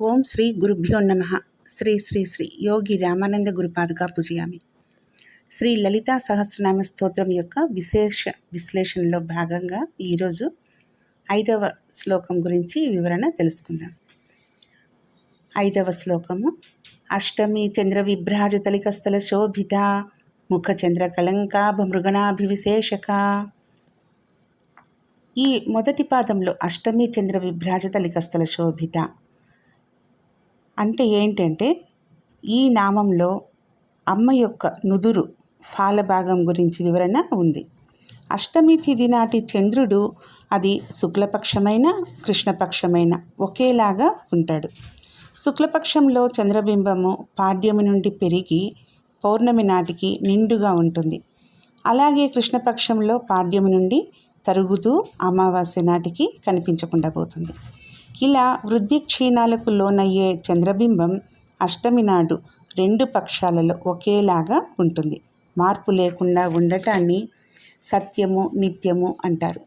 ఓం శ్రీ గురుభ్యో నమ. శ్రీ శ్రీ శ్రీ యోగి రామానంద గురుపాదుగా పూజయామి. శ్రీ లలితా సహస్రనామ స్తోత్రం యొక్క విశేష విశ్లేషణలో భాగంగా ఈరోజు ఐదవ శ్లోకం గురించి వివరణ తెలుసుకుందాం. ఐదవ శ్లోకము అష్టమి చంద్ర విభ్రాజ తలికస్థల శోభిత ముఖ చంద్ర కళంకాభ మృగణాభివిశేషక ఈ మొదటి పాదంలో అష్టమి చంద్ర విభ్రాజ తలికస్థల శోభిత అంటే ఏంటంటే ఈ నామంలో అమ్మ యొక్క నుదురు ఫాలభాగం గురించి వివరణ ఉంది. అష్టమి తిథి నాటి చంద్రుడు అది శుక్లపక్షమైన కృష్ణపక్షమైన ఒకేలాగా ఉంటాడు. శుక్లపక్షంలో చంద్రబింబము పాడ్యమి నుండి పెరిగి పౌర్ణమి నాటికి నిండుగా ఉంటుంది. అలాగే కృష్ణపక్షంలో పాడ్యమి నుండి తరుగుతూ అమావాస్య నాటికి కనిపించకుండా పోతుంది. ఇలా వృద్ధి క్షీణాలకు లోనయ్యే చంద్రబింబం అష్టమి నాడు రెండు పక్షాలలో ఒకేలాగా ఉంటుంది. మార్పు లేకుండా ఉండటాన్ని సత్యము నిత్యము అంటారు.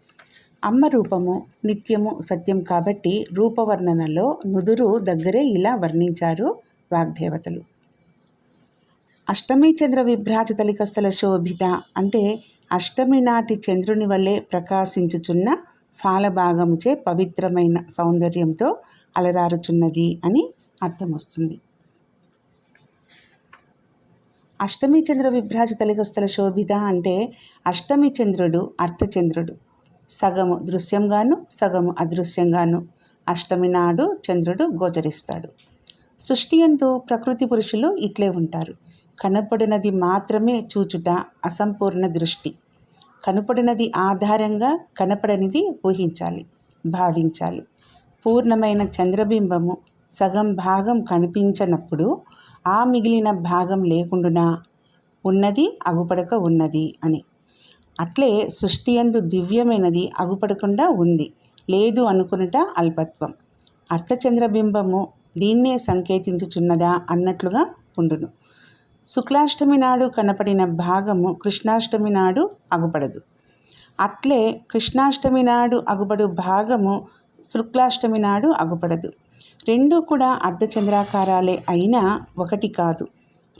అమ్మ రూపము నిత్యము సత్యం కాబట్టి రూపవర్ణనలో నుదురు దగ్గరే ఇలా వర్ణించారు వాగ్దేవతలు. అష్టమి చంద్ర విభ్రాజ తలికస్థల శోభిత అంటే అష్టమి నాటి చంద్రుని వల్లే ప్రకాశించుచున్న ఫాలభాగముచే పవిత్రమైన సౌందర్యంతో అలరారుచున్నది అని అర్థం వస్తుంది అష్టమి చంద్ర విభ్రాజ తలికస్థల శోభిత అంటే అష్టమి చంద్రుడు అర్ధచంద్రుడు సగము దృశ్యంగాను సగము అదృశ్యంగాను అష్టమి నాడు చంద్రుడు గోచరిస్తాడు. సృష్టి ఎందు ప్రకృతి పురుషులు ఇట్లే ఉంటారు. కనపడినది మాత్రమే చూచుట అసంపూర్ణ దృష్టి. కనపడినది ఆధారంగా కనపడనిది ఊహించాలి భావించాలి. పూర్ణమైన చంద్రబింబము సగం భాగం కనిపించనప్పుడు ఆ మిగిలిన భాగం లేకుండా ఉన్నది అగుపడక ఉన్నది అని. అట్లే సృష్టి అందు దివ్యమైనది అగుపడకుండా ఉంది లేదు అనుకునుట అల్పత్వం. అర్థచంద్రబింబము దీన్నే సంకేతించుచున్నదా అన్నట్లుగా ఉండును. శుక్లాష్టమి నాడు కనపడిన భాగము కృష్ణాష్టమి నాడు అగుపడదు. అట్లే కృష్ణాష్టమి నాడు అగుపడు భాగము శుక్లాష్టమి నాడు అగుపడదు. రెండు కూడా అర్ధచంద్రాకారాలే అయినా ఒకటి కాదు.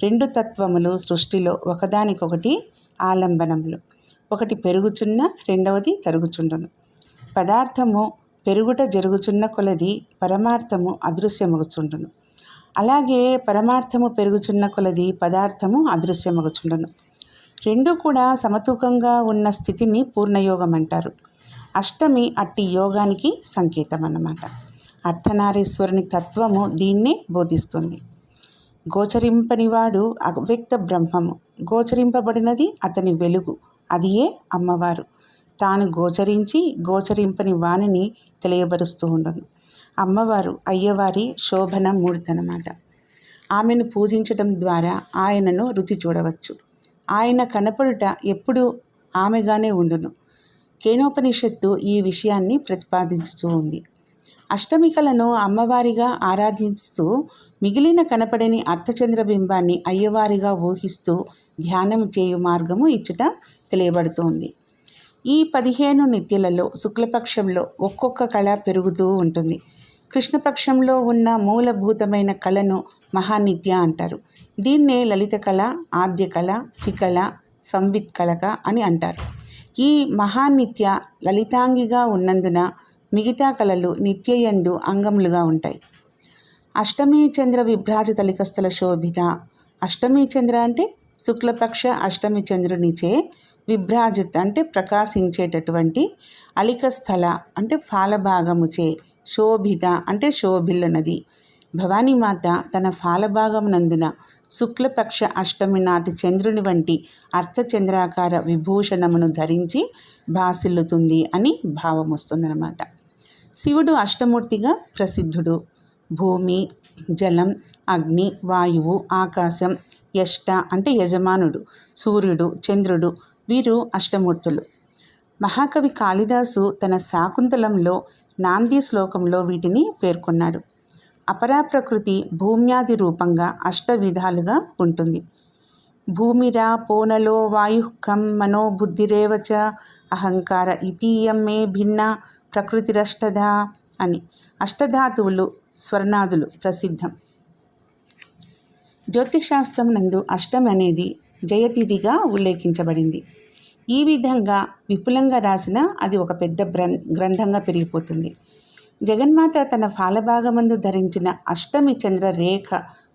రెండు తత్వములు సృష్టిలో ఒకదానికొకటి ఆలంబనములు. ఒకటి పెరుగుచున్న రెండవది తరుగుచుండును. పదార్థము పెరుగుట జరుగుచున్న కొలది పరమార్థము అదృశ్యమగుచుండును. అలాగే పరమార్థము పెరుగుచున్న కొలది పదార్థము అదృశ్యమగుచుండను. రెండూ కూడా సమతూకంగా ఉన్న స్థితిని పూర్ణయోగం అంటారు అష్టమి అట్టి యోగానికి సంకేతం అన్నమాట అర్ధనారీశ్వరుని తత్వము దీన్నే బోధిస్తుంది. గోచరింపనివాడు అవ్యక్త బ్రహ్మము. గోచరింపబడినది అతని వెలుగు. అదియే అమ్మవారు. తాను గోచరించి గోచరింపని వాణిని తెలియబరుస్తూ ఉండను. అమ్మవారు అయ్యవారి శోభన మూర్తనమాట. ఆమెను పూజించటం ద్వారా ఆయనను రుచి చూడవచ్చు. ఆయన కనపడుట ఎప్పుడూ ఆమెగానే ఉండును. కేనోపనిషత్తు ఈ విషయాన్ని ప్రతిపాదించుతూ ఉంది. అష్టమికలను అమ్మవారిగా ఆరాధిస్తూ మిగిలిన కనపడని అర్థచంద్రబింబాన్ని అయ్యవారిగా ఊహిస్తూ ధ్యానం చేయు మార్గము ఇచ్చుట తెలియబడుతోంది. ఈ పదిహేను నిత్యలలో శుక్లపక్షంలో ఒక్కొక్క కళ పెరుగుతూ ఉంటుంది. కృష్ణపక్షంలో ఉన్న మూలభూతమైన కళను మహానిత్య అంటారు. దీన్నే లలిత కళ ఆద్య కళ చికళ సంవిత్ కళక అని అంటారు. ఈ మహానిత్య లలితాంగిగా ఉన్నందున మిగతా కళలు నిత్యయందు అంగములుగా ఉంటాయి. అష్టమీ చంద్ర విభ్రాజ తలికస్థల శోభిత. అష్టమీ చంద్ర అంటే శుక్లపక్ష అష్టమి చంద్రునిచే విభ్రాజిత్ అంటే ప్రకాశించేటటువంటి అలిక స్థల అంటే ఫాలభాగముచే శోభిత అంటే శోభిల్లనది. భవానీమాత తన ఫాలభాగమునందున శుక్లపక్ష అష్టమి నాటి చంద్రుని వంటి అర్ధచంద్రాకార విభూషణమును ధరించి భాసిల్లుతుంది అని భావం వస్తుందన్నమాట శివుడు అష్టమూర్తిగా ప్రసిద్ధుడు. భూమి జలం అగ్ని వాయువు ఆకాశం యష్ట అంటే యజమానుడు సూర్యుడు చంద్రుడు వీరు అష్టమూర్తులు. మహాకవి కాళిదాసు తన శాకుంతలంలో నాంది శ్లోకంలో వీటిని పేర్కొన్నాడు. అపరాప్రకృతి భూమ్యాది రూపంగా అష్ట విధాలుగా ఉంటుంది. భూమిరా పోనలో వాయుఃఖం మనోబుద్ధిరేవచ అహంకార ఇతీయం మే భిన్న ప్రకృతిరష్టధా అని అష్టధాతువులు స్వర్ణాదులు ప్రసిద్ధం. జ్యోతిషాస్త్రం నందు అష్టం అనేది జయతిథిగా ఉల్లేఖించబడింది. ఈ విధంగా విపులంగా రాసిన అది ఒక పెద్ద బ్రం గ్రంథంగా పెరిగిపోతుంది. జగన్మాత తన ఫాలభాగమందు ధరించిన అష్టమి చంద్ర రేఖ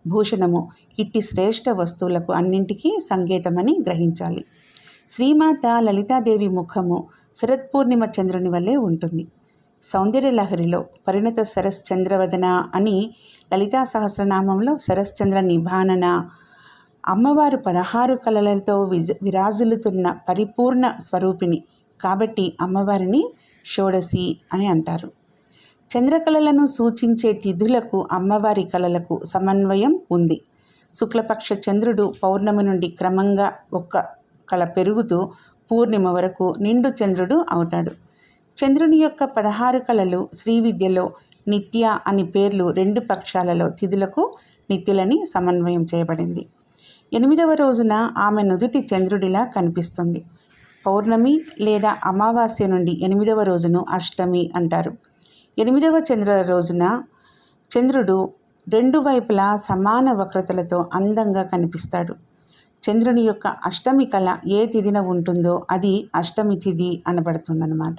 భూషణము ఇట్టి శ్రేష్ఠ వస్తువులకు అన్నింటికీ సంకేతమని గ్రహించాలి. శ్రీమాత లలితాదేవి ముఖము శరత్పూర్ణిమ చంద్రుని వల్లే ఉంటుంది. సౌందర్యలహరిలో పరిణత సరస్చంద్రవదన అని లలితా సహస్రనామంలో సరస్చంద్ర నిభానన అమ్మవారు పదహారు కళలతో విజ విరాజులుతున్న పరిపూర్ణ స్వరూపిణి. కాబట్టి అమ్మవారిని షోడసి అని అంటారు. చంద్రకళలను సూచించే తిథులకు అమ్మవారి కళలకు సమన్వయం ఉంది. శుక్లపక్ష చంద్రుడు పౌర్ణమి నుండి క్రమంగా ఒక్క కళ పెరుగుతూ పూర్ణిమ వరకు నిండు చంద్రుడు అవుతాడు. చంద్రుని యొక్క పదహారు కళలు శ్రీ విద్యలో నిత్య అని పేర్లు రెండు పక్షాలలో తిథులకు నిత్యులని సమన్వయం చేయబడింది. ఎనిమిదవ రోజున ఆమె నుదుటి చంద్రుడిలా కనిపిస్తుంది. పౌర్ణమి లేదా అమావాస్య నుండి ఎనిమిదవ రోజును అష్టమి అంటారు. ఎనిమిదవ చంద్ర రోజున చంద్రుడు రెండు వైపులా సమాన వక్రతలతో అందంగా కనిపిస్తాడు. చంద్రుని యొక్క అష్టమి కళ ఏ తిథిన ఉంటుందో అది అష్టమి తిథి అనబడుతుందన్నమాట.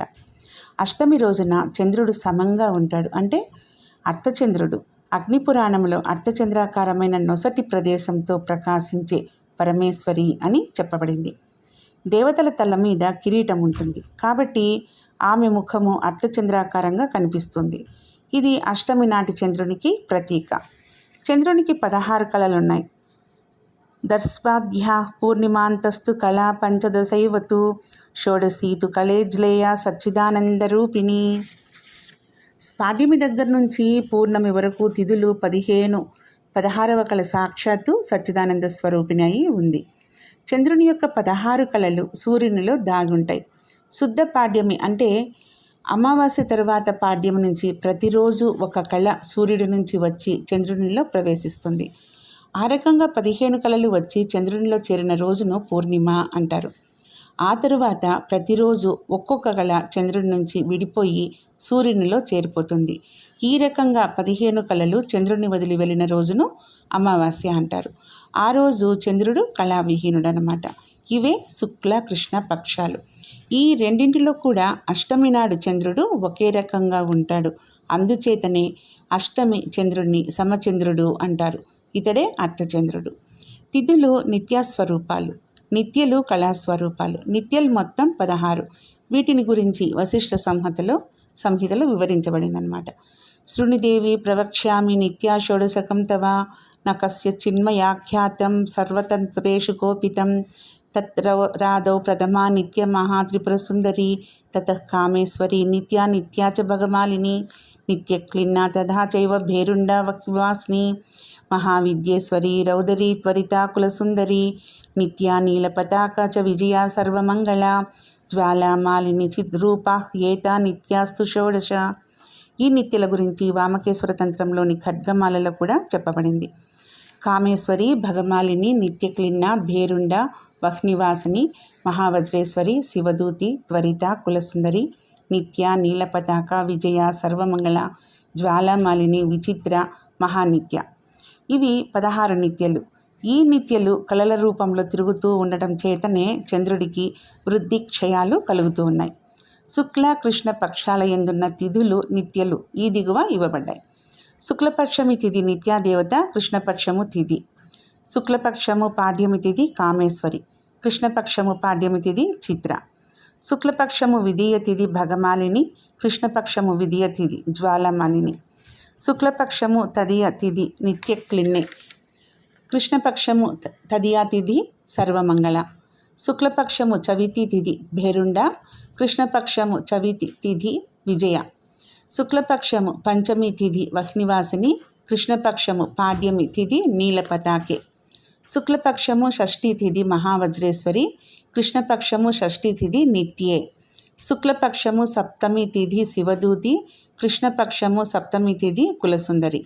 అష్టమి రోజున చంద్రుడు సమంగా ఉంటాడు అంటే అర్థచంద్రుడు అగ్నిపురాణంలో అర్ధచంద్రాకారమైన నొసటి ప్రదేశంతో ప్రకాశించే పరమేశ్వరి అని చెప్పబడింది. దేవతల తల మీద కిరీటం ఉంటుంది. కాబట్టి ఆమె ముఖము అర్ధచంద్రాకారంగా కనిపిస్తుంది. ఇది అష్టమి నాటి చంద్రునికి ప్రతీక. చంద్రునికి పదహారు కళలున్నాయి. దర్స్వాధ్య పూర్ణిమాంతస్తు కళా పంచదశైవతు షోడశీతు కళేజ్లేయ సచ్చిదానందరూపిణి పాడ్యమి దగ్గర నుంచి పూర్ణమి వరకు తిథులు పదిహేను పదహారవ కళ సాక్షాత్తు సచ్చిదానంద స్వరూపిణి అయి ఉంది. చంద్రుని యొక్క పదహారు కళలు సూర్యునిలో దాగుంటాయి. శుద్ధ పాడ్యమి అంటే అమావాస్య తర్వాత పాడ్యం నుంచి ప్రతిరోజు ఒక కళ సూర్యుడి నుంచి వచ్చి చంద్రునిలో ప్రవేశిస్తుంది. ఆ రకంగా పదిహేను కళలు వచ్చి చంద్రునిలో చేరిన రోజును పూర్ణిమ అంటారు. ఆ తరువాత ప్రతిరోజు ఒక్కొక్క కళ చంద్రుడి నుంచి విడిపోయి సూర్యునిలో చేరిపోతుంది. ఈ రకంగా పదిహేను కళలు చంద్రుడిని వదిలి వెళ్ళిన రోజును అమావాస్య అంటారు. ఆ రోజు చంద్రుడు కళావిహీనుడు అనమాట ఇవే శుక్ల కృష్ణ పక్షాలు. ఈ రెండింటిలో కూడా అష్టమి నాడు చంద్రుడు ఒకే రకంగా ఉంటాడు. అందుచేతనే అష్టమి చంద్రుడిని సమచంద్రుడు అంటారు. ఇతడే అర్థచంద్రుడు తిథులు నిత్యాస్వరూపాలు. నిత్యలు కళాస్వరూపాలు. నిత్యలు మొత్తం పదహారు. వీటిని గురించి వశిష్ఠ సంహితలో సంహితలో వివరించబడిందనమాట శృణిదేవి ప్రవక్ష్యామి నిత్యా షోడశకం తవ కస్య చిన్మయాఖ్యాతం సర్వతంత్రేషు కోపితం తత్ర రాధౌ ప్రథమా నిత్య మహాత్రిపురసుందరి తత కామేశ్వరి నిత్యా నిత్యా చ భగమాలిని నిత్యక్లిన్నా తథా చైవ భేరుండా వక్వాస్ని మహావిద్యేశ్వరి రౌదరి త్వరిత కులసుందరి నిత్యా నీలపతాక చ విజయా సర్వమంగళ జ్వాలామాలిని చిద్రూపా ఏతా నిత్యాస్తు షోడశ. ఈ నిత్యల గురించి వామకేశ్వర తంత్రంలోని ఖడ్గమాలలో కూడా చెప్పబడింది. కామేశ్వరి భగమాలిని నిత్యక్లిన్న భేరుండ వహ్నివాసిని మహావజ్రేశ్వరి శివదూతి త్వరిత కులసుందరి నిత్య నీలపతాక విజయ సర్వమంగళ జ్వాలామాలిని విచిత్ర మహానిత్య. ఇవి పదహారు నిత్యలు. ఈ నిత్యలు కళల రూపంలో తిరుగుతూ ఉండటం చేతనే చంద్రుడికి వృద్ధి క్షయాలు కలుగుతూ ఉన్నాయి. శుక్ల కృష్ణ పక్షాల ఎందున్న తిథులు నిత్యలు ఈ దిగువ ఇవ్వబడ్డాయి. శుక్లపక్షమి తిథి నిత్యాదేవత కృష్ణపక్షము తిథి. శుక్లపక్షము పాడ్యమి తిథి కామేశ్వరి. కృష్ణపక్షము పాడ్యమి తిథి చిత్ర. శుక్లపక్షము విధీయ తిథి భగమాలిని కృష్ణపక్షము విధియ తిథి జ్వాలమాలిని. శుక్లపక్షము తదియ తిథి నిత్య క్లిన్నే. కృష్ణపక్షము తదియా తిథి సర్వమంగళ. శుక్లపక్షము చవితి తిథి భేరుండ కృష్ణపక్షము చవితి తిథి విజయ. శుక్లపక్షము పంచమి తిథి వహ్నివాసిని కృష్ణపక్షము పాడ్యమి తిథి నీలపతాకే. శుక్లపక్షము షష్ఠీ తిథి మహావజ్రేశ్వరి కృష్ణపక్షము షష్ఠీ తిథి నిత్యే. శుక్లపక్షము సప్తమి తిథి శివదూతి కృష్ణపక్షము సప్తమి తిథి కులసుందరి.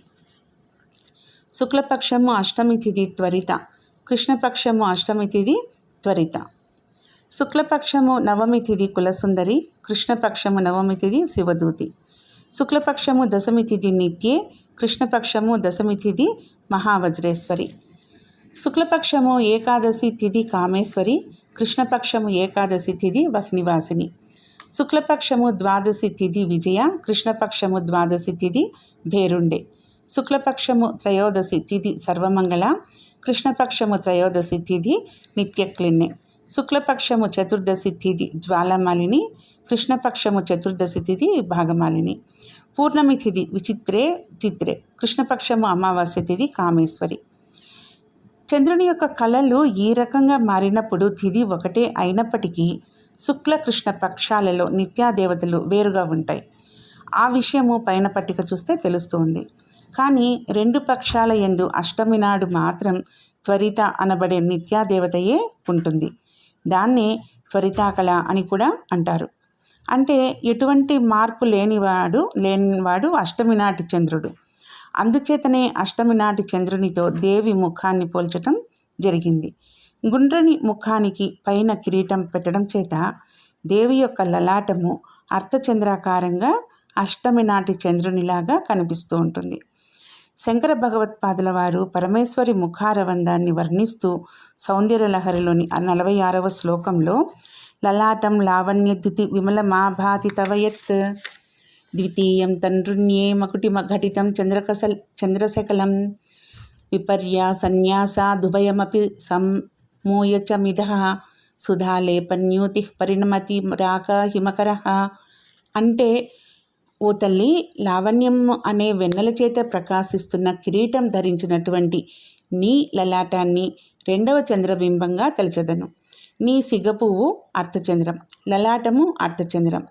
శుక్లపక్షము అష్టమి తిథి త్వరిత కృష్ణపక్షము అష్టమి తిథి త్వరిత. శుక్లపక్షము నవమి తిథి కులసుందరి కృష్ణపక్షము నవమి తిథి శివదూతి. శుక్లపక్షము దశమి తిథి నిత్యే కృష్ణపక్షము దశమి తిథి మహావజ్రేశ్వరి. శుక్లపక్షము ఏకాదశి తిథి కామేశ్వరి కృష్ణపక్షము ఏకాదశి తిథి వహ్నివాసిని శుక్లపక్షము ద్వాదశి తిథి విజయ కృష్ణపక్షము ద్వాదశి తిథి భేరుండే. శుక్లపక్షము త్రయోదశి తిథి సర్వమంగళ కృష్ణపక్షము త్రయోదశి తిథి నిత్యక్లిన్నె. శుక్లపక్షము చతుర్దశి తిథి జ్వాలమాలిని కృష్ణపక్షము చతుర్దశి తిథి భాగమాలిని. పూర్ణమి తిథి విచిత్రే చిత్రే. కృష్ణపక్షము అమావాస్య తిథి కామేశ్వరి. చంద్రుని యొక్క కళలు ఈ రకంగా మారినప్పుడు తిథి ఒకటే అయినప్పటికీ శుక్లకృష్ణ పక్షాలలో నిత్యాదేవతలు వేరుగా ఉంటాయి. ఆ విషయము పైన పట్టిక చూస్తే తెలుస్తుంది. కానీ రెండు పక్షాల ఎందు అష్టమి నాడు మాత్రం త్వరిత అనబడే నిత్యాదేవతయే ఉంటుంది. దాన్నే త్వరితాకళ అని కూడా అంటారు. అంటే ఎటువంటి మార్పు లేనివాడు లేనివాడు అష్టమి నాటి చంద్రుడు. అందుచేతనే అష్టమి నాటి చంద్రునితో దేవి ముఖాన్ని పోల్చటం జరిగింది. గుండ్రని ముఖానికి పైన కిరీటం పెట్టడం చేత దేవి యొక్క లలాటము అర్థచంద్రాకారంగా అష్టమి నాటి చంద్రునిలాగా కనిపిస్తూ ఉంటుంది. శంకర భగవత్పాదుల వారు పరమేశ్వరి ముఖారవందాన్ని వర్ణిస్తూ సౌందర్యలహరిలోని నలభై ఆరవ శ్లోకంలో లలాటం లావణ్యద్యుతి విమలమాభాతి తవయత్ ద్వితీయం తన్రుణ్యే మకుటి ఘటితం చంద్రకసల్ చంద్రశకలం. విపర్య సన్యాసాదుభయమపి సమ్మూయ మిధ. సుధాలేపన్యూతి పరిణమతి రాక హిమకర. అంటే ఓ తల్లి లావణ్యం అనే వెన్నెల చేత ప్రకాశిస్తున్న కిరీటం ధరించినటువంటి నీ లలాటాన్ని రెండవ చంద్రబింబంగా తలచదను. నీ సిగపువ్వు అర్ధచంద్రం లలాటము అర్ధచంద్రం.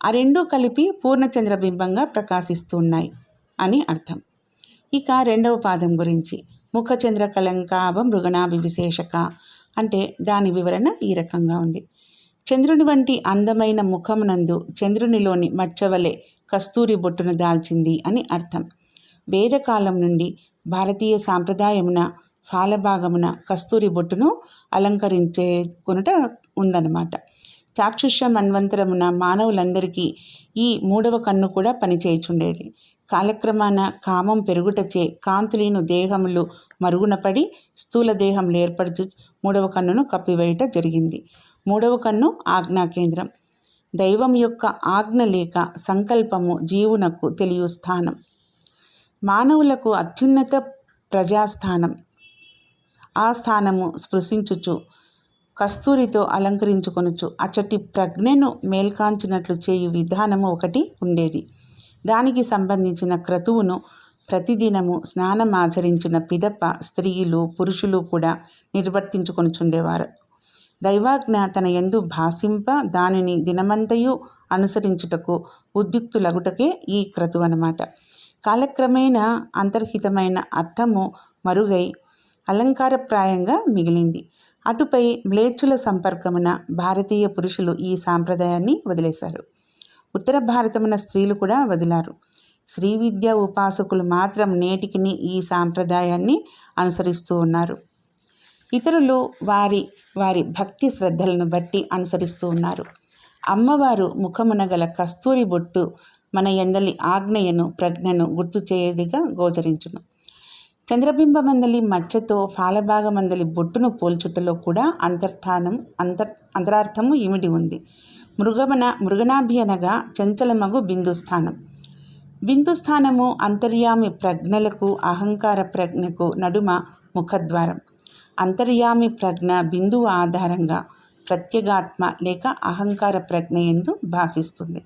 ఆ రెండూ కలిపి పూర్ణచంద్రబింబంగా ప్రకాశిస్తున్నాయి అని అర్థం. ఇక రెండవ పాదం గురించి. ముఖచంద్ర కళంకాభ మృగనాభి విశేషక అంటే దాని వివరణ ఈ రకంగా ఉంది. చంద్రుని వంటి అందమైన ముఖమునందు చంద్రునిలోని మచ్చవలే కస్తూరి బొట్టును దాల్చింది అని అర్థం. వేదకాలం నుండి భారతీయ సాంప్రదాయమున ఫాలభాగమున కస్తూరి బొట్టును అలంకరించే కొనుట ఉందన్నమాట. చాక్షుష్య మన్వంతరమున మానవులందరికీ ఈ మూడవ కన్ను కూడా పనిచేయుచుండేది. కాలక్రమాన కామం పెరుగుటచే కాంతులీను దేహములు మరుగునపడి స్థూల దేహంలు ఏర్పడుచు మూడవ కన్నును కప్పివేయట జరిగింది. మూడవ కన్ను ఆజ్ఞా కేంద్రం దైవం యొక్క ఆజ్ఞ లేక సంకల్పము జీవునకు తెలియ స్థానం. మానవులకు అత్యున్నత ప్రజాస్థానం. ఆ స్థానము స్పృశించుచు కస్తూరితో అలంకరించుకొనుచు అచటి ప్రజ్ఞను మేల్కాంచినట్లు చేయు విధానము ఒకటి ఉండేది. దానికి సంబంధించిన క్రతువును ప్రతిదినము స్నానం ఆచరించిన పిదప స్త్రీలు పురుషులు కూడా నిర్వర్తించుకొనుచుండేవారు. దైవాజ్ఞ తన ఎందు భాసింప దానిని దినమంతయు అనుసరించుటకు ఉద్యుక్తులగుటకే ఈ క్రతువు అన్నమాట కాలక్రమేణా అంతర్హితమైన అర్థము మరుగై అలంకారప్రాయంగా మిగిలింది. అటుపై మ్లేచ్చుల సంపర్కమున భారతీయ పురుషులు ఈ సాంప్రదాయాన్ని వదిలేశారు. ఉత్తర భారతమున స్త్రీలు కూడా వదిలారు. శ్రీ విద్యా ఉపాసకులు మాత్రం నేటికిని ఈ సాంప్రదాయాన్ని అనుసరిస్తూ ఉన్నారు. ఇతరులు వారి వారి భక్తి శ్రద్ధలను బట్టి అనుసరిస్తూ ఉన్నారు. అమ్మవారు ముఖమున గల కస్తూరి బొట్టు మన ఎందలి ఆజ్ఞయను ప్రజ్ఞను గుర్తు చేయదిగా గోచరించును. చంద్రబింబమందలి మచ్చతో ఫాలభాగమందలి బొట్టును పోల్చుటలో కూడా అంతర్థానం అంతర్ అంతరార్థము ఇమిడి ఉంది? మృగమన మృగనాభి అనగా చంచలమగు బిందుస్థానం. బిందుస్థానము అంతర్యామి ప్రజ్ఞలకు అహంకార ప్రజ్ఞకు నడుమ ముఖద్వారం. అంతర్యామి ప్రజ్ఞ బిందువు ఆధారంగా ప్రత్యేగాత్మ లేక అహంకార ప్రజ్ఞ ఎందు భాషిస్తుంది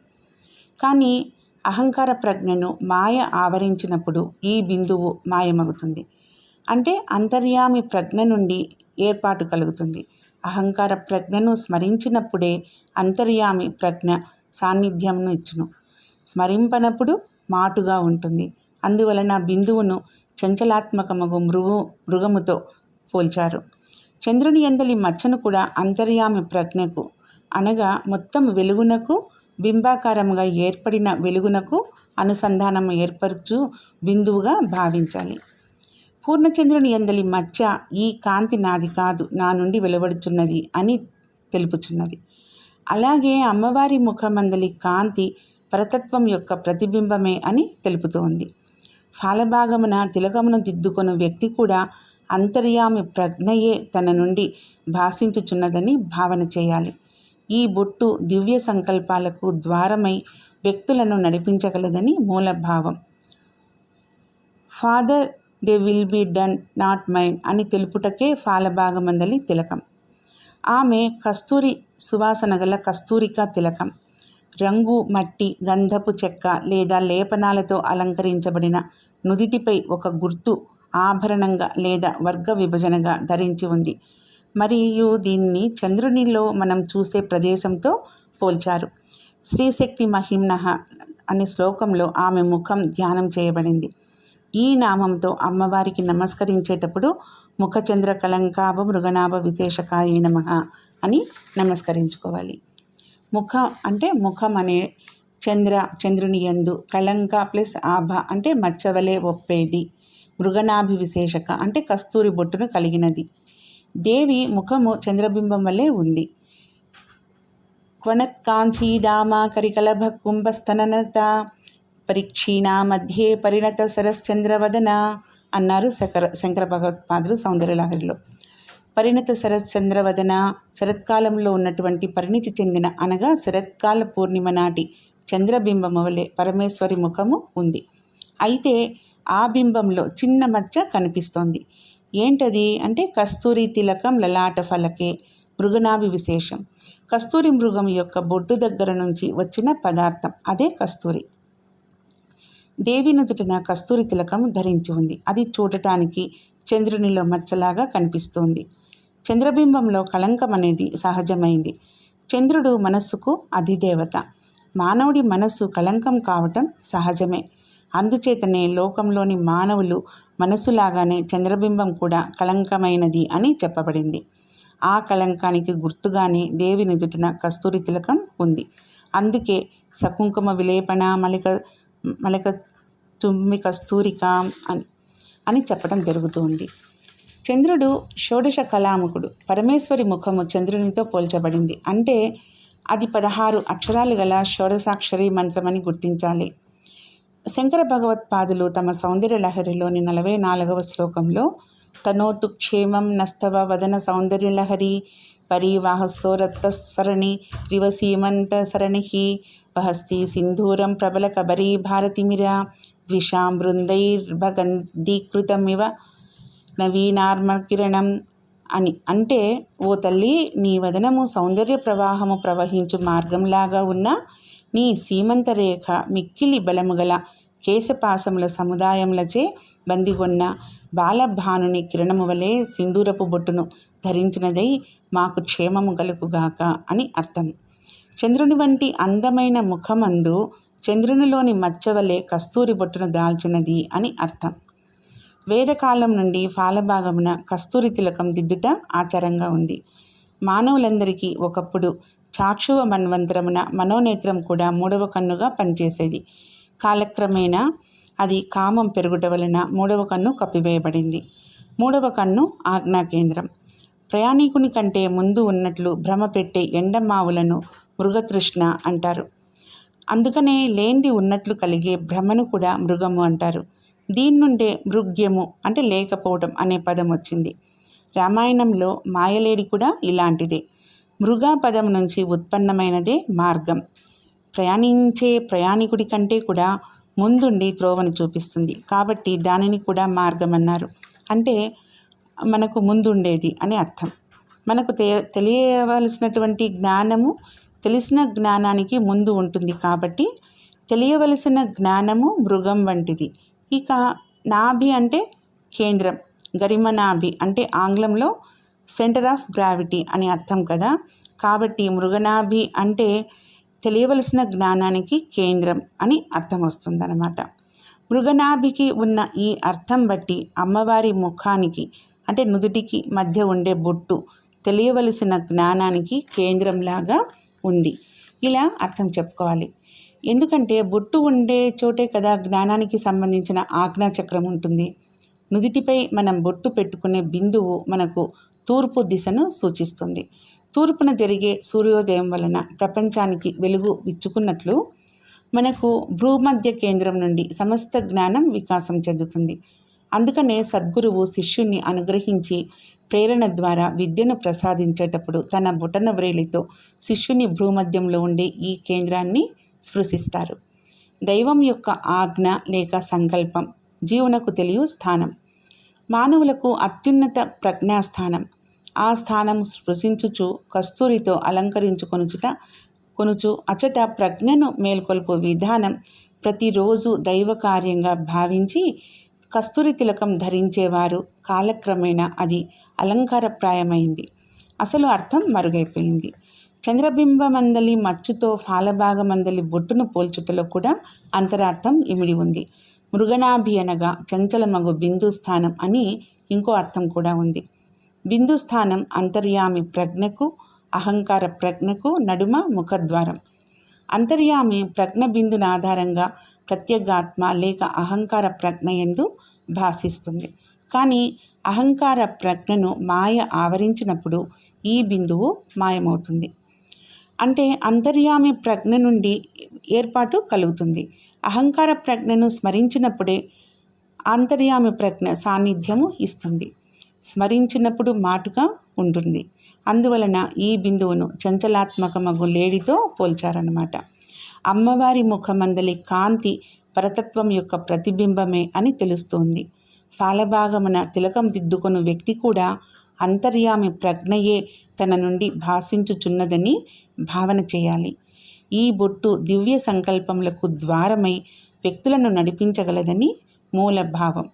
కానీ అహంకార ప్రజ్ఞను మాయ ఆవరించినప్పుడు ఈ బిందువు మాయమగుతుంది అంటే అంతర్యామి ప్రజ్ఞ నుండి ఏర్పాటు కలుగుతుంది. అహంకార ప్రజ్ఞను స్మరించినప్పుడే అంతర్యామి ప్రజ్ఞ సాన్నిధ్యంను ఇచ్చును. స్మరింపనప్పుడు మాటుగా ఉంటుంది. అందువలన బిందువును చంచలాత్మకమగు మృగు మృగముతో పోల్చారు. చంద్రుని ఎందలి మచ్చను కూడా అంతర్యామి ప్రజ్ఞకు అనగా మొత్తం వెలుగునకు బింబాకారంగా ఏర్పడిన వెలుగునకు అనుసంధానం ఏర్పరచు బిందువుగా భావించాలి. పూర్ణచంద్రుని ఎందలి మధ్య ఈ కాంతి నాది కాదు నా నుండి వెలువడుచున్నది అని తెలుపుచున్నది. అలాగే అమ్మవారి ముఖమందలి కాంతి పరతత్వం యొక్క ప్రతిబింబమే అని తెలుపుతోంది. ఫాలభాగమున తిలకమును దిద్దుకొను వ్యక్తి కూడా అంతర్యామి ప్రజ్ఞయే తన నుండి భాషించుచున్నదని భావన చేయాలి. ఈ బొట్టు దివ్య సంకల్పాలకు ద్వారమై వ్యక్తులను నడిపించగలదని మూలభావం. Father thy will be done not mind అని తెలుపుటకే ఫాలభాగమందలి తిలకం. ఆమె కస్తూరి సువాసన గల కస్తూరిక తిలకం. రంగు మట్టి గంధపు చెక్క లేదా లేపనాలతో అలంకరించబడిన నుదిటిపై ఒక గుర్తు ఆభరణంగా లేదా వర్గ విభజనగా ధరించి ఉంది. మరియు దీన్ని చంద్రునిలో మనం చూసే ప్రదేశంతో పోల్చారు. శ్రీశక్తి మహిమ్నహ అనే శ్లోకంలో ఆమె ముఖం ధ్యానం చేయబడింది. ఈ నామంతో అమ్మవారికి నమస్కరించేటప్పుడు ముఖచంద్ర కలంకాభ మృగనాభ విశేషకాయ నమ అని నమస్కరించుకోవాలి. ముఖం అంటే ముఖం అనే చంద్ర చంద్రుని యందు కళంక ప్లస్ ఆభ అంటే మచ్చవలే ఒప్పేది. మృగనాభి విశేషక అంటే కస్తూరి బొట్టును కలిగినది. దేవి ముఖము చంద్రబింబం వల్లే ఉంది. క్వణత్కాంచీదామ కరికలభ కుంభస్తననత పరీక్షీణ మధ్యే పరిణత సరశ్చంద్రవదన అన్నారు శంకర శంకర భగవత్పాదులు సౌందర్యలహరిలో. పరిణత శరత్చంద్రవదన శరత్కాలంలో ఉన్నటువంటి పరిణితి చెందిన అనగా శరత్కాల పూర్ణిమ నాటి చంద్రబింబము వలె పరమేశ్వరి ముఖము ఉంది. అయితే ఆ బింబంలో చిన్న మచ్చ కనిపిస్తోంది. ఏంటది? అంటే కస్తూరి తిలకం లలాట ఫలకే మృగనాభి విశేషం. కస్తూరి మృగం యొక్క బొడ్డు దగ్గర నుంచి వచ్చిన పదార్థం అదే కస్తూరి. దేవి నుదుటిన కస్తూరి తిలకం ధరించి ఉంది. అది చూడటానికి చంద్రునిలో మచ్చలాగా కనిపిస్తోంది. చంద్రబింబంలో కళంకం అనేది సహజమైంది. చంద్రుడు మనస్సుకు అధిదేవత. మానవుడి మనస్సు కళంకం కావటం సహజమే. అందుచేతనే లోకంలోని మానవులు మనసులాగానే చంద్రబింబం కూడా కళంకమైనది అని చెప్పబడింది. ఆ కళంకానికి గుర్తుగానే దేవి నుదుటిన కస్తూరి తిలకం ఉంది. అందుకే సకుంకుమ విలేపన మలిక మలిక తుమ్మి కస్తూరిక అని అని చెప్పడం జరుగుతుంది. చంద్రుడు షోడశ కళాముఖుడు. పరమేశ్వరి ముఖము చంద్రునితో పోల్చబడింది. అంటే అది పదహారు అక్షరాలు గల షోడశాక్షరి మంత్రమని గుర్తించాలి. శంకర భగవత్పాదులు తమ సౌందర్య లహరిలోని నలభై నాలుగవ శ్లోకంలో తనోతు క్షేమం నస్తవ వదన సౌందర్యలహరి పరివాహస్సోరత్త సరణి రివసీమంత సరణి వహస్తి సింధూరం ప్రబల కబరీ భారతిమిర ద్విషాం బృందైర్భగంధీకృతమివ నవీనార్మకిరణం అని. అంటే ఓ తల్లి నీ వదనము సౌందర్య ప్రవాహము ప్రవహించు మార్గంలాగా ఉన్న నీ సీమంత రేఖ మిక్కిలి బలము గల సముదాయములచే బందిగొన్న బాలభానుని కిరణము వలె సింధూరపు బొట్టును ధరించినదై మాకు క్షేమము కలుగుగాక అని అర్థం. చంద్రుని వంటి అందమైన ముఖమందు చంద్రునిలోని మచ్చవలే కస్తూరి బొట్టును దాల్చినది అని అర్థం. వేదకాలం నుండి ఫాలభాగమున కస్తూరి తిలకం దిద్దుట ఆచారంగా ఉంది. మానవులందరికీ ఒకప్పుడు చాక్షువ మన్వంతరమున మనోనేత్రం కూడా మూడవ కన్నుగా పనిచేసేది. కాలక్రమేణా అది కామం పెరుగుట వలన మూడవ కన్ను కప్పివేయబడింది. మూడవ కన్ను ఆజ్ఞా కేంద్రం ప్రయాణికుని కంటే ముందు ఉన్నట్లు భ్రమ పెట్టే ఎండమావులను మృగతృష్ణ అంటారు. అందుకనే లేంది ఉన్నట్లు కలిగే భ్రమను కూడా మృగము అంటారు. దీని నుండే మృగ్యము అంటే లేకపోవడం అనే పదం వచ్చింది. రామాయణంలో మాయలేడి కూడా ఇలాంటిదే. మృగా పదం నుంచి ఉత్పన్నమైనదే మార్గం. ప్రయాణించే ప్రయాణికుడి కంటే కూడా ముందుండి త్రోవను చూపిస్తుంది. కాబట్టి దానిని కూడా మార్గం అన్నారు అంటే మనకు ముందుండేది అని అర్థం. మనకు తె తెలియవలసినటువంటి జ్ఞానము తెలిసిన జ్ఞానానికి ముందు ఉంటుంది కాబట్టి తెలియవలసిన జ్ఞానము మృగం వంటిది. ఇక నాభి అంటే కేంద్రం. గరిమ నాభి అంటే ఆంగ్లంలో సెంటర్ ఆఫ్ గ్రావిటీ అని అర్థం కదా? కాబట్టి మృగనాభి అంటే తెలియవలసిన జ్ఞానానికి కేంద్రం అని అర్థం వస్తుందన్నమాట. మృగనాభికి ఉన్న ఈ అర్థం బట్టి అమ్మవారి ముఖానికి అంటే నుదుటికి మధ్య ఉండే బొట్టు తెలియవలసిన జ్ఞానానికి కేంద్రంలాగా ఉంది. ఇలా అర్థం చెప్పుకోవాలి. ఎందుకంటే బొట్టు ఉండే చోటే కదా జ్ఞానానికి సంబంధించిన ఆజ్ఞాచక్రం ఉంటుంది. నుదుటిపై మనం బొట్టు పెట్టుకునే బిందువు మనకు తూర్పు దిశను సూచిస్తుంది. తూర్పున జరిగే సూర్యోదయం వలన ప్రపంచానికి వెలుగు విచ్చుకున్నట్లు మనకు భూమధ్య కేంద్రం నుండి సమస్త జ్ఞానం వికాసం చెందుతుంది. అందుకనే సద్గురువు శిష్యుణ్ణి అనుగ్రహించి ప్రేరణ ద్వారా విద్యను ప్రసాదించేటప్పుడు తన బుటన వ్రేలితో శిష్యుని భూమధ్యంలో ఉండే ఈ కేంద్రాన్ని స్పృశిస్తారు. దైవం యొక్క ఆజ్ఞ లేక సంకల్పం జీవనకు తెలియ స్థానం. మానవులకు అత్యున్నత ప్రజ్ఞాస్థానం. ఆ స్థానం స్పృశించుచు కస్తూరితో అలంకరించుకొనుచుట కొనుచు అచట ప్రజ్ఞను మేల్కొల్పు విధానం ప్రతిరోజు దైవ కార్యంగా భావించి కస్తూరి తిలకం ధరించేవారు కాలక్రమేణా అది అలంకారప్రాయమైంది. అసలు అర్థం మరుగైపోయింది. చంద్రబింబమందలి మచ్చుతో ఫాలభాగమందలి బొట్టును పోల్చుటలో కూడా అంతరార్థం ఇమిడి ఉంది. మృగనాభి అనగా చంచలమగు బిందు స్థానం అని ఇంకో అర్థం కూడా ఉంది. బిందు స్థానం అంతర్యామి ప్రజ్ఞకు అహంకార ప్రజ్ఞకు నడుమ ముఖద్వారం. అంతర్యామి ప్రజ్ఞ బిందున ఆధారంగా ప్రత్యేగాత్మ లేక అహంకార ప్రజ్ఞ ఎందు భాషిస్తుంది కానీ అహంకార ప్రజ్ఞను మాయ ఆవరించినప్పుడు ఈ బిందువు మాయమవుతుంది. అంటే అంతర్యామి ప్రజ్ఞ నుండి ఏర్పాటు కలుగుతుంది. అహంకార ప్రజ్ఞను స్మరించినప్పుడే అంతర్యామి ప్రజ్ఞ సాన్నిధ్యము ఇస్తుంది. స్మరించినప్పుడు మాటుగా ఉంటుంది. అందువలన ఈ బిందువును చంచలాత్మకమగు లేడితో పోల్చారన్నమాట. అమ్మవారి ముఖమందలి కాంతి పరతత్వం యొక్క ప్రతిబింబమే అని తెలుస్తోంది. ఫాలభాగమున తిలకం దిద్దుకొను వ్యక్తి కూడా అంతర్యామి ప్రజ్ఞయే తన నుండి భాషించుచున్నదని భావన చేయాలి. ఈ బొట్టు దివ్య సంకల్పములకు ద్వారమై వ్యక్తులను నడిపించగలదని మూలభావం.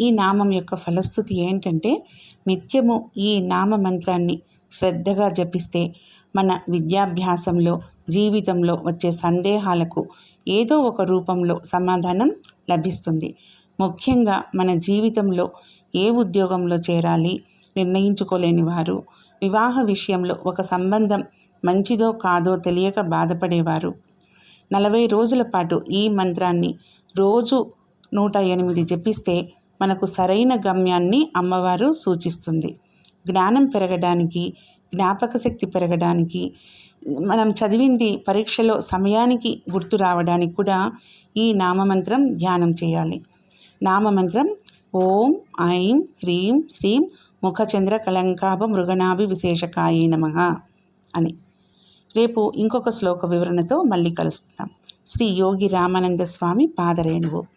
ఈ నామం యొక్క ఫలస్థుతి ఏంటంటే నిత్యము ఈ నామ మంత్రాన్ని శ్రద్ధగా జపిస్తే మన విద్యాభ్యాసంలో జీవితంలో వచ్చే సందేహాలకు ఏదో ఒక రూపంలో సమాధానం లభిస్తుంది. ముఖ్యంగా మన జీవితంలో ఏ ఉద్యోగంలో చేరాలి నిర్ణయించుకోలేని వారు వివాహ విషయంలో ఒక సంబంధం మంచిదో కాదో తెలియక బాధపడేవారు. నలభై రోజుల పాటు ఈ మంత్రాన్ని రోజు నూట ఎనిమిది జపిస్తే మనకు సరైన గమ్యాన్ని అమ్మవారు సూచిస్తుంది. జ్ఞానం పెరగడానికి జ్ఞాపక శక్తి పెరగడానికి మనం చదివింది పరీక్షలో సమయానికి గుర్తు రావడానికి కూడా ఈ నామమంత్రం ధ్యానం చేయాలి. నామమంత్రం ఓం ఐం హ్రీం శ్రీం ముఖచంద్ర కలంకాభ మృగనాభి విశేషకాయ నమ అని. రేపు ఇంకొక శ్లోక వివరణతో మళ్ళీ కలుస్తున్నాం శ్రీ యోగి రామానంద స్వామి పాదరేణువు.